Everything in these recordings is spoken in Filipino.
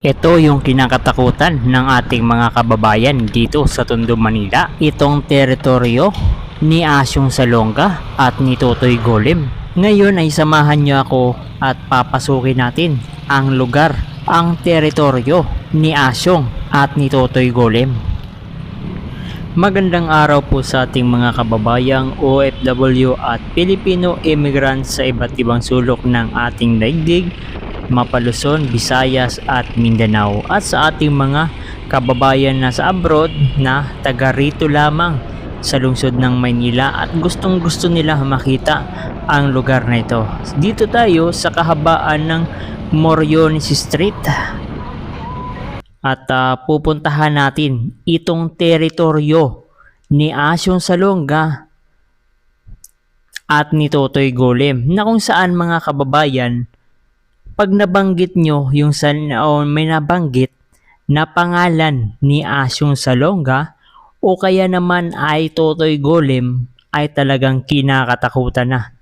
Ito yung kinakatakutan ng ating mga kababayan dito sa Tondo, Manila. Itong teritoryo ni Asyong Salonga at ni Totoy Golem. Ngayon ay samahan niyo ako at papasukin natin ang lugar, ang teritoryo ni Asyong at ni Totoy Golem. Magandang araw po sa ating mga kababayang OFW at Filipino immigrants sa iba't ibang sulok ng ating daigdig Mapaluson, Visayas at Mindanao at sa ating mga kababayan na sa abroad na taga rito lamang sa lungsod ng Maynila at gustong gusto nila makita ang lugar na ito. Dito tayo sa kahabaan ng Moriones Street at ah, pupuntahan natin itong teritoryo ni Asyong Salonga at ni Totoy Golem na kung saan mga kababayan pag nabanggit nyo yung san, o may nabanggit na pangalan ni Asyong Salonga o kaya naman ay Totoy Golem ay talagang kinakatakutan na.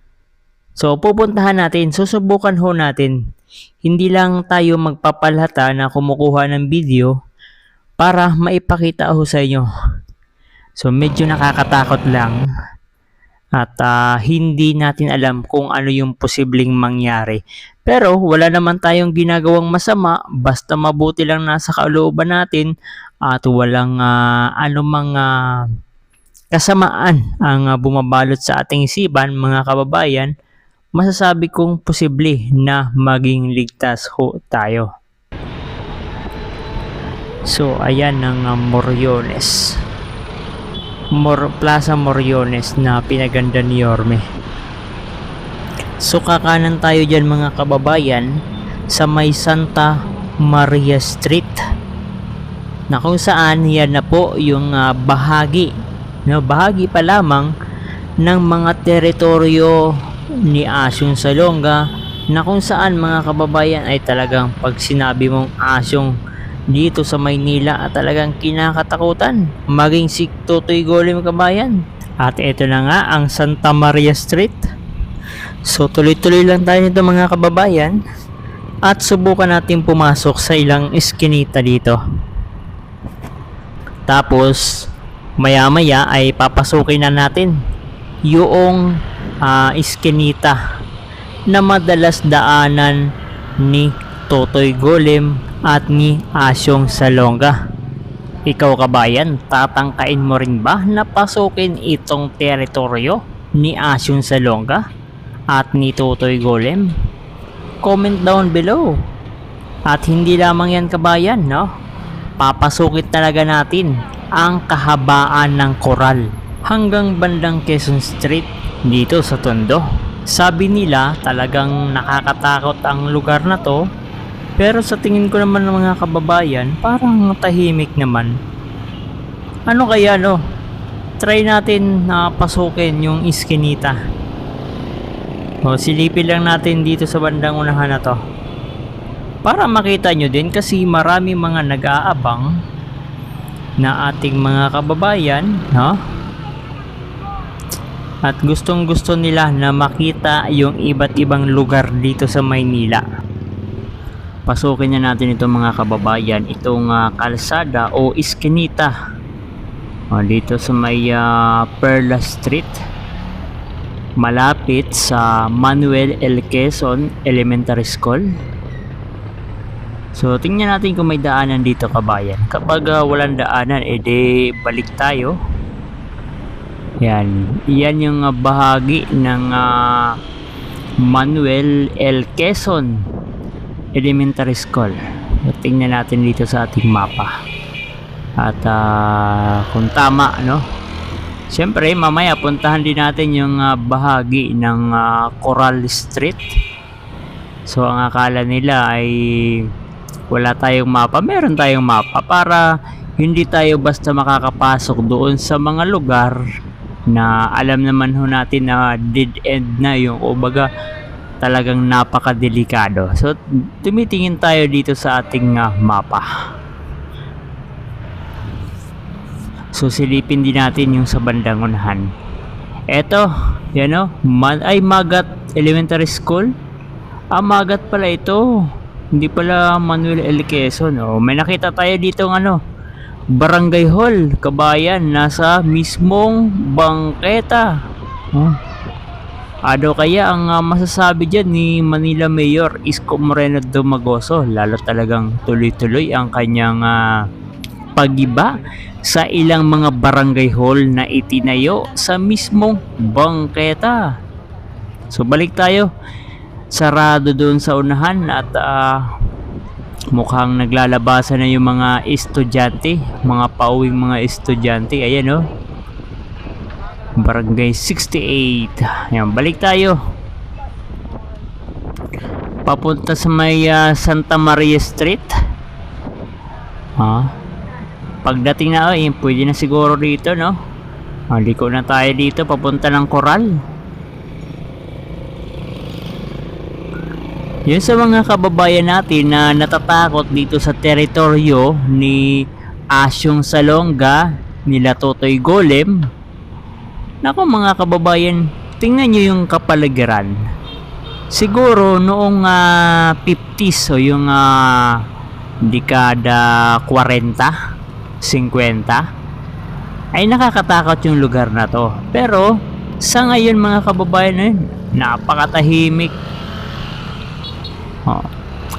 So pupuntahan natin, susubukan ho natin. Hindi lang tayo magpapalhata na kumukuha ng video para maipakita ho sa inyo. So medyo nakakatakot lang at ah, hindi natin alam kung ano yung posibleng mangyari. Pero wala naman tayong ginagawang masama basta mabuti lang nasa kalooban natin at walang ah, anumang ah, kasamaan ang ah, bumabalot sa ating isipan mga kababayan, masasabi kong posible na maging ligtas ho tayo. So ayan ang ah, Moriones. Mor Plaza Moriones na pinaganda ni Yorme. So kakanan tayo dyan mga kababayan sa may Santa Maria Street na kung saan yan na po yung ah, bahagi no, bahagi pa lamang ng mga teritoryo ni Asyong Salonga na kung saan mga kababayan ay talagang pag sinabi mong Asyong dito sa Maynila at talagang kinakatakutan. Maging si Totoy Golem kabayan. At ito na nga ang Santa Maria Street. So tuloy-tuloy lang tayo nito mga kababayan. At subukan natin pumasok sa ilang iskinita dito. Tapos maya-maya ay papasukin na natin yung ah, iskinita na madalas daanan ni Totoy Golem at ni Asyong Salonga. Ikaw kabayan, tatangkain mo rin ba na pasukin itong teritoryo ni Asyong Salonga? at ni Totoy Golem? Comment down below. At hindi lamang yan kabayan, no? Papasukit talaga natin ang kahabaan ng koral hanggang bandang Quezon Street dito sa Tondo. Sabi nila talagang nakakatakot ang lugar na to pero sa tingin ko naman ng mga kababayan parang tahimik naman. Ano kaya no? Try natin na pasukin yung iskinita. O, silipin lang natin dito sa bandang unahan na to. Para makita nyo din kasi marami mga nag-aabang na ating mga kababayan, no? At gustong gusto nila na makita yung iba't ibang lugar dito sa Maynila. Pasukin na natin itong mga kababayan, itong ah, kalsada o iskinita. O, dito sa may ah, Perla Street malapit sa Manuel L. Quezon Elementary School. So, tingnan natin kung may daanan dito kabayan. Kapag ah, walang daanan, edi balik tayo. Yan. Yan yung ah, bahagi ng ah, Manuel L. Quezon Elementary School. Tingnan natin dito sa ating mapa. At ah, kung tama, no? Siyempre, mamaya puntahan din natin yung ah, bahagi ng ah, Coral Street. So, ang akala nila ay wala tayong mapa. Meron tayong mapa para hindi tayo basta makakapasok doon sa mga lugar na alam naman ho natin na dead end na yung o baga talagang napakadelikado. So, tumitingin tayo dito sa ating ah, mapa. So silipin din natin yung sa bandang unahan. Eto, yan o, man, ay Magat Elementary School. Ah, Magat pala ito. Hindi pala Manuel L. Quezon. Oh, may nakita tayo dito ng ano. Barangay Hall, Kabayan. Nasa mismong bangketa. Oh. Ano kaya ang ah, masasabi dyan ni Manila Mayor Isko Moreno Dumagoso? Lalo talagang tuloy-tuloy ang kanyang ah, pagiba sa ilang mga barangay hall na itinayo sa mismong bangketa. So balik tayo. Sarado doon sa unahan at ah, mukhang naglalabasan na yung mga estudyante, mga pauwing mga estudyante. Ayan oh. Barangay 68. Ayan, balik tayo. Papunta sa may ah, Santa Maria Street. Ha? Pagdating na, ay, pwede na siguro dito, no? Ah, na tayo dito, papunta ng Coral. Yun sa mga kababayan natin na natatakot dito sa teritoryo ni Asyong Salonga, nila Totoy Golem. Nako mga kababayan, tingnan nyo yung kapaligiran. Siguro noong ah, 50s o yung ah, dekada 40, 50, ay nakakatakot yung lugar na to. Pero sa ngayon mga kababayan, eh, napakatahimik. Oh.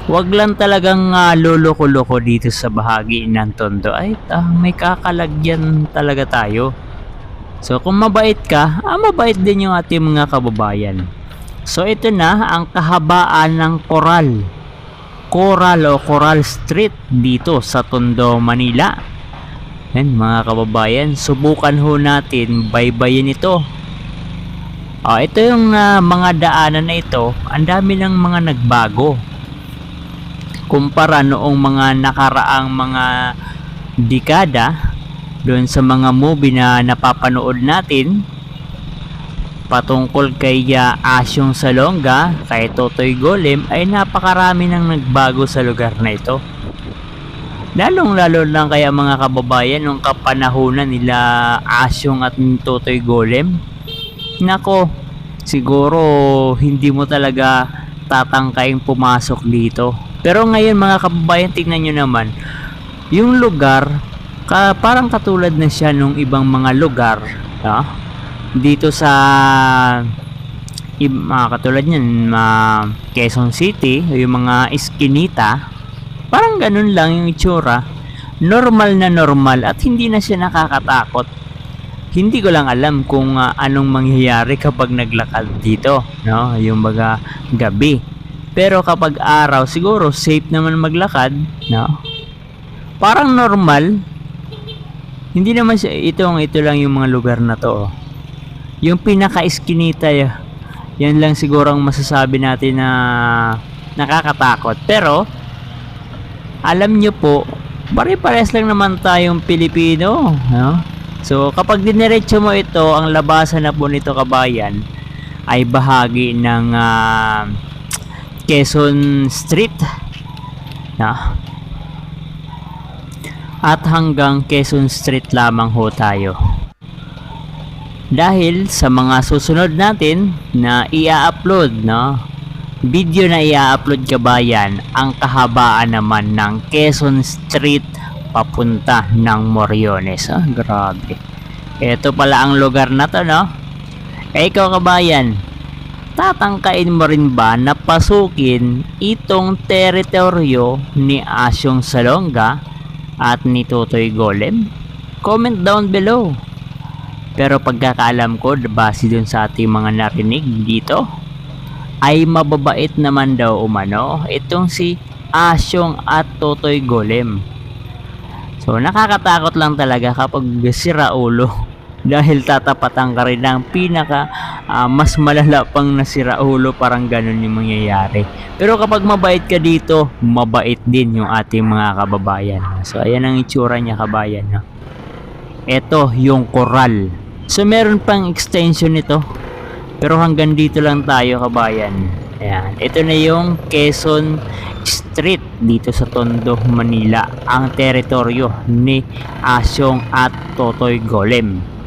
Wag lang talagang uh, loloko-loko dito sa bahagi ng Tondo. Ay, ah, may kakalagyan talaga tayo. So kung mabait ka, ah, mabait din yung ating mga kababayan. So ito na ang kahabaan ng Coral. Coral o Coral Street dito sa Tondo, Manila. Yan mga kababayan, subukan ho natin baybayin ito. Ah, ito yung ah, mga daanan na ito, ang dami ng mga nagbago. Kumpara noong mga nakaraang mga dekada, doon sa mga movie na napapanood natin, patungkol kay ah, Asyong Salonga, kay Totoy Golem, ay napakarami nang nagbago sa lugar na ito. Lalong lalo lang kaya mga kababayan nung kapanahunan nila Asyong at Totoy Golem. Nako, siguro hindi mo talaga tatangkaing pumasok dito. Pero ngayon mga kababayan, tingnan nyo naman, yung lugar, ka, parang katulad na siya nung ibang mga lugar, ah, dito sa mga katulad niyan, mga Quezon City, yung mga Eskinita, parang ganun lang yung itsura. Normal na normal at hindi na siya nakakatakot. Hindi ko lang alam kung ah, anong mangyayari kapag naglakad dito, no? Yung baga gabi. Pero kapag araw, siguro safe naman maglakad, no? Parang normal. Hindi naman siya ito ang ito lang yung mga lugar na to. oh. Yung pinaka-eskinita ya- yan lang siguro ang masasabi natin na nakakatakot. Pero alam nyo po, pare-pares lang naman tayong Pilipino, no? So, kapag diniretso mo ito, ang labasan na po nito kabayan ay bahagi ng ah, Quezon Street. Na. At hanggang Quezon Street lamang ho tayo. Dahil sa mga susunod natin na i-upload, no? Video na i-upload kabayan, ang kahabaan naman ng Quezon Street papunta ng Moriones. Ah, grabe. Ito pala ang lugar na to, no? Eh, ikaw kabayan, tatangkain mo rin ba na pasukin itong teritoryo ni Asyong Salonga at ni Totoy Golem? Comment down below. Pero pagkakaalam ko, base dun sa ating mga narinig dito, ay mababait naman daw umano itong si Asyong at Totoy Golem. So nakakatakot lang talaga kapag sira ulo dahil tatapatan ka rin ng pinaka ah, mas malala pang nasira ulo parang ganun yung mangyayari. Pero kapag mabait ka dito, mabait din yung ating mga kababayan. So ayan ang itsura niya kabayan. No? Ito yung koral. So meron pang extension nito. Pero hanggang dito lang tayo kabayan. Ayan. Ito na yung Quezon Street dito sa Tondo, Manila. Ang teritoryo ni Asyong at Totoy Golem.